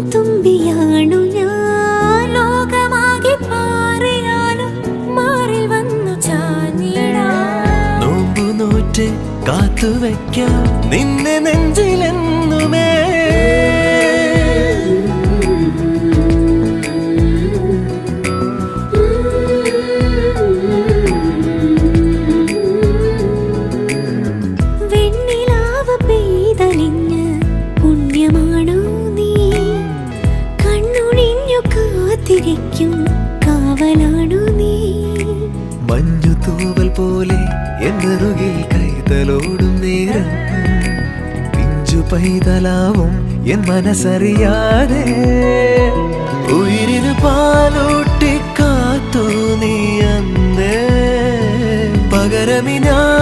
തുമ്പിയാണു ഞാൻ. ലോകമാകെ പാറിയാലും മാറിൽ വന്നു ചാഞ്ഞിടാം. നോമ്പു നോറ്റ് കാത്തുവെക്കാം. നിന്നെ നെഞ്ചിലെന്നുമേ കാത്തിരിക്കും കാവലാണു നീ. മഞ്ഞു തൂവൽ പോലെ എന്നറുകിൽ കൈതലോടും നേരം. പിഞ്ചു പൈതലാവും എൻ മനസ്സറിയാതെ. ഉയിരിന് പാലൂട്ടി നീ അന്ന്. പകരമി ഞാനെന്ന്